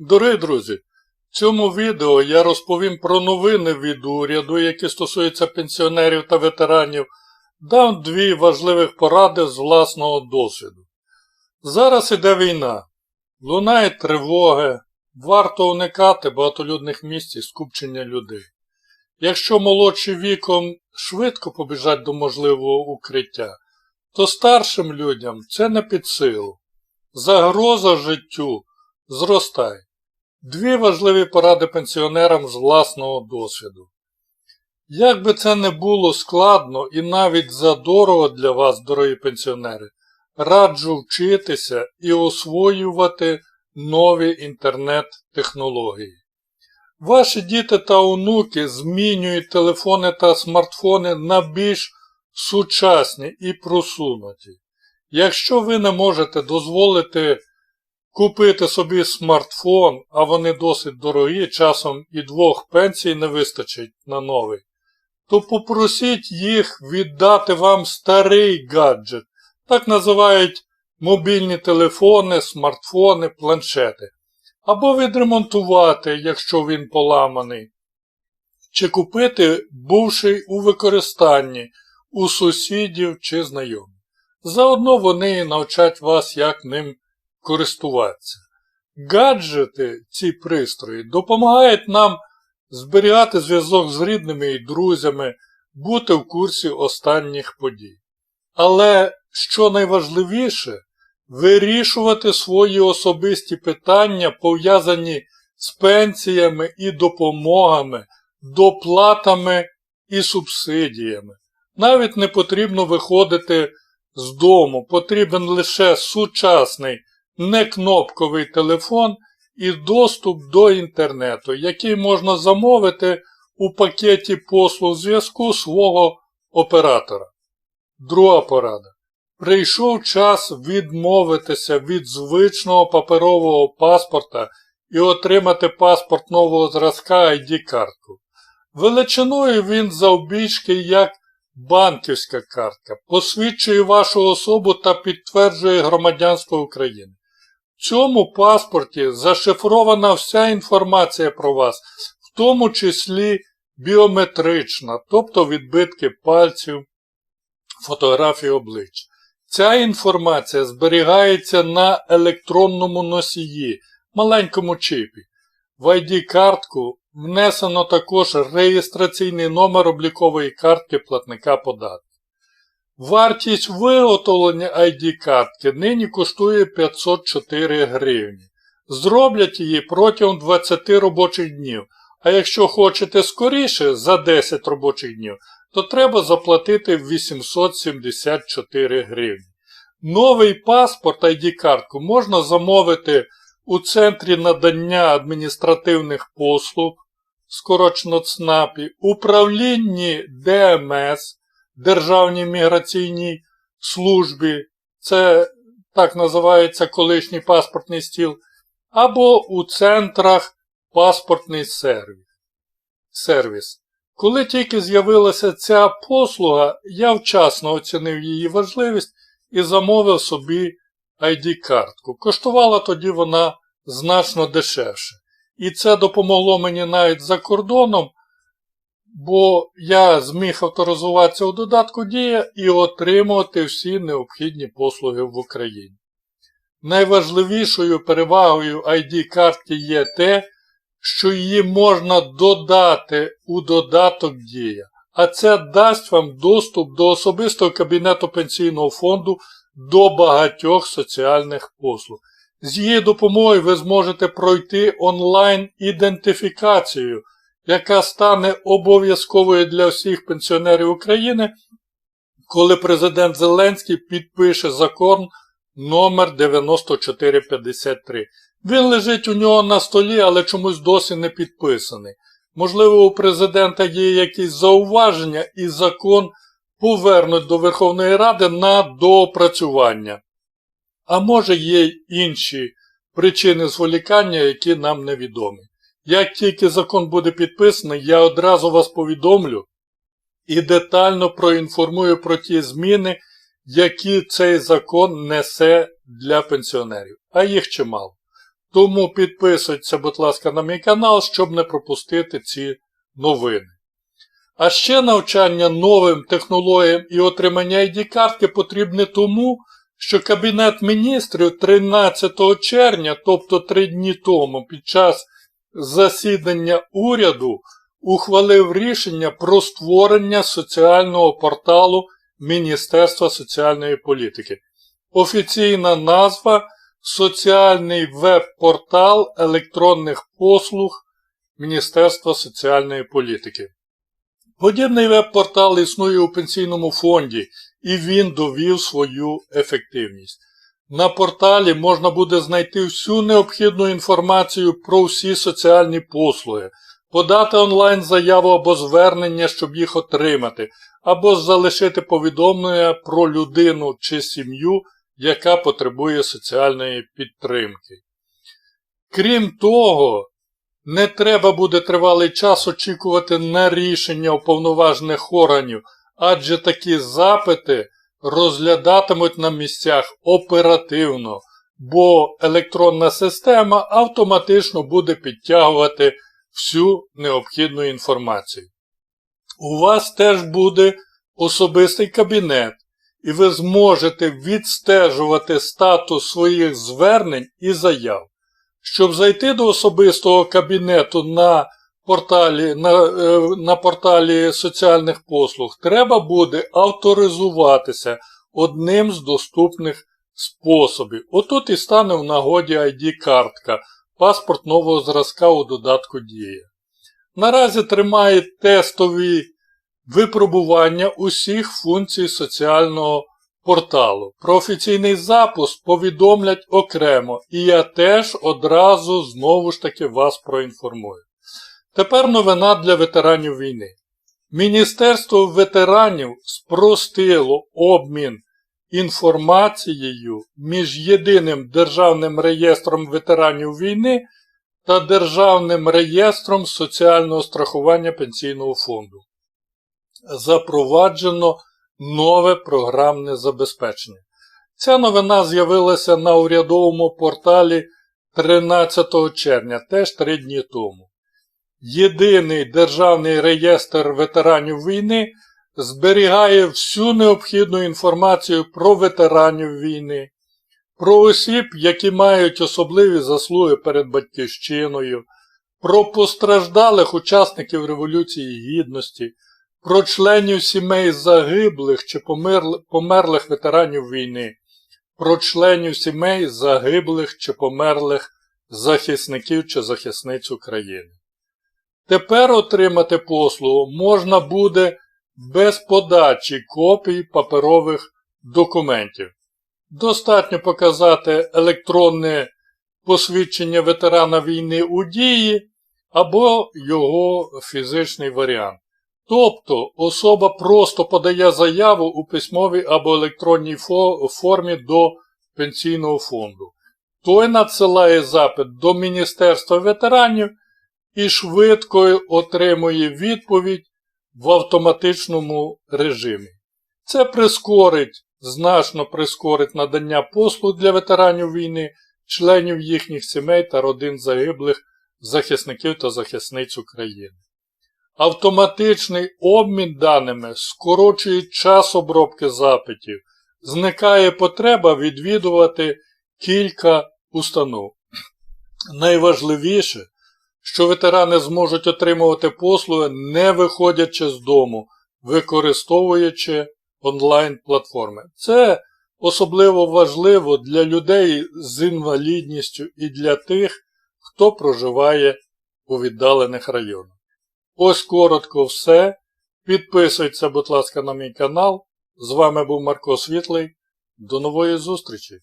Дорогі друзі, в цьому відео я розповім про новини від уряду, які стосуються пенсіонерів та ветеранів, дам дві важливих поради з власного досвіду. Зараз іде війна, лунають тривоги, варто уникати багатолюдних місць і скупчення людей. Якщо молодші віком швидко побіжать до можливого укриття, то старшим людям це не під силу. Загроза життю зростає. Дві важливі поради пенсіонерам з власного досвіду. Як би це не було складно і навіть задорого для вас, дорогі пенсіонери, раджу вчитися і освоювати нові інтернет-технології. Ваші діти та онуки змінюють телефони та смартфони на більш сучасні і просунуті. Якщо ви не можете дозволити купити собі смартфон, а вони досить дорогі, часом і двох пенсій не вистачить на новий, то попросіть їх віддати вам старий гаджет. Так називають мобільні телефони, смартфони, планшети. Або відремонтувати, якщо він поламаний. Чи купити бувший у використанні у сусідів чи знайомих. Заодно вони навчать вас, як ним користуватися. Гаджети, ці пристрої, допомагають нам зберігати зв'язок з рідними і друзями, бути в курсі останніх подій. Але, що найважливіше, вирішувати свої особисті питання, пов'язані з пенсіями і допомогами, доплатами і субсидіями. Навіть не потрібно виходити з дому, потрібен лише сучасний некнопковий телефон і доступ до інтернету, який можна замовити у пакеті послуг зв'язку свого оператора. Друга порада. Прийшов час відмовитися від звичного паперового паспорта і отримати паспорт нового зразка ID-картку. Величиною він завбільшки як банківська картка, посвідчує вашу особу та підтверджує громадянство України. В цьому паспорті зашифрована вся інформація про вас, в тому числі біометрична, тобто відбитки пальців, фотографії обличчя. Ця інформація зберігається на електронному носії, маленькому чипі. В ID-картку внесено також реєстраційний номер облікової картки платника податків. Вартість виготовлення ID-картки нині коштує 504 гривні. Зроблять її протягом 20 робочих днів. А якщо хочете скоріше за 10 робочих днів, то треба заплатити 874 гривні. Новий паспорт ID-картку можна замовити у Центрі надання адміністративних послуг, скорочено ЦНАПі, управлінні ДМС, Державній міграційній службі, це так називається колишній паспортний стіл, або у центрах паспортний сервіс. Коли тільки з'явилася ця послуга, я вчасно оцінив її важливість і замовив собі ID-картку. Коштувала тоді вона значно дешевше. І це допомогло мені навіть за кордоном, бо я зміг авторизуватися у додатку Дія і отримувати всі необхідні послуги в Україні. Найважливішою перевагою ID-картки є те, що її можна додати у додаток Дія, а це дасть вам доступ до особистого кабінету пенсійного фонду до багатьох соціальних послуг. З її допомогою ви зможете пройти онлайн-ідентифікацію, яка стане обов'язковою для всіх пенсіонерів України, коли президент Зеленський підпише закон номер 9453. Він лежить у нього на столі, але чомусь досі не підписаний. Можливо, у президента є якісь зауваження і закон повернуть до Верховної Ради на доопрацювання. А може є інші причини зволікання, які нам невідомі. Як тільки закон буде підписаний, я одразу вас повідомлю і детально проінформую про ті зміни, які цей закон несе для пенсіонерів, а їх чимало. Тому підписуйтеся, будь ласка, на мій канал, щоб не пропустити ці новини. А ще навчання новим технологіям і отримання ID-картки потрібне тому, що Кабінет міністрів 13 червня, тобто три дні тому, під час засідання уряду, ухвалив рішення про створення соціального порталу Міністерства соціальної політики. Офіційна назва Соціальний веб-портал електронних послуг Міністерства соціальної політики. Подібний веб-портал існує у пенсійному фонді і він довів свою ефективність. На порталі можна буде знайти всю необхідну інформацію про всі соціальні послуги, подати онлайн заяву або звернення, щоб їх отримати, або залишити повідомлення про людину чи сім'ю, яка потребує соціальної підтримки. Крім того, не треба буде тривалий час очікувати на рішення уповноважених органів, адже такі запити розглядатимуть на місцях оперативно, бо електронна система автоматично буде підтягувати всю необхідну інформацію. У вас теж буде особистий кабінет, і ви зможете відстежувати статус своїх звернень і заяв. Щоб зайти до особистого кабінету на порталі, на, е, на порталі соціальних послуг, треба буде авторизуватися одним з доступних способів. Отут і стане в нагоді ID-картка, паспорт нового зразка у додатку Дія. Наразі тримає тестові випробування усіх функцій соціального порталу. Про офіційний запуск повідомлять окремо, і я теж одразу знову ж таки вас проінформую. Тепер новина для ветеранів війни. Міністерство ветеранів спростило обмін інформацією між єдиним Державним реєстром ветеранів війни та Державним реєстром соціального страхування пенсійного фонду. Запроваджено нове програмне забезпечення. Ця новина з'явилася на урядовому порталі 13 червня, теж три дні тому. Єдиний державний реєстр ветеранів війни зберігає всю необхідну інформацію про ветеранів війни, про осіб, які мають особливі заслуги перед батьківщиною, про постраждалих учасників Революції Гідності, про членів сімей загиблих чи померлих ветеранів війни, про членів сімей загиблих чи померлих захисників чи захисниць України. Тепер отримати послугу можна буде без подачі копій паперових документів. Достатньо показати електронне посвідчення ветерана війни у дії або його фізичний варіант. Тобто особа просто подає заяву у письмовій або електронній формі до пенсійного фонду. Той надсилає запит до Міністерства ветеранів і швидко отримує відповідь в автоматичному режимі. Це прискорить, значно прискорить надання послуг для ветеранів війни, членів їхніх сімей та родин загиблих захисників та захисниць України. Автоматичний обмін даними скорочує час обробки запитів, зникає потреба відвідувати кілька установ. Найважливіше, що ветерани зможуть отримувати послуги, не виходячи з дому, використовуючи онлайн-платформи. Це особливо важливо для людей з інвалідністю і для тих, хто проживає у віддалених районах. Ось коротко все. Підписуйтесь, будь ласка, на мій канал. З вами був Марко Світлий. До нової зустрічі!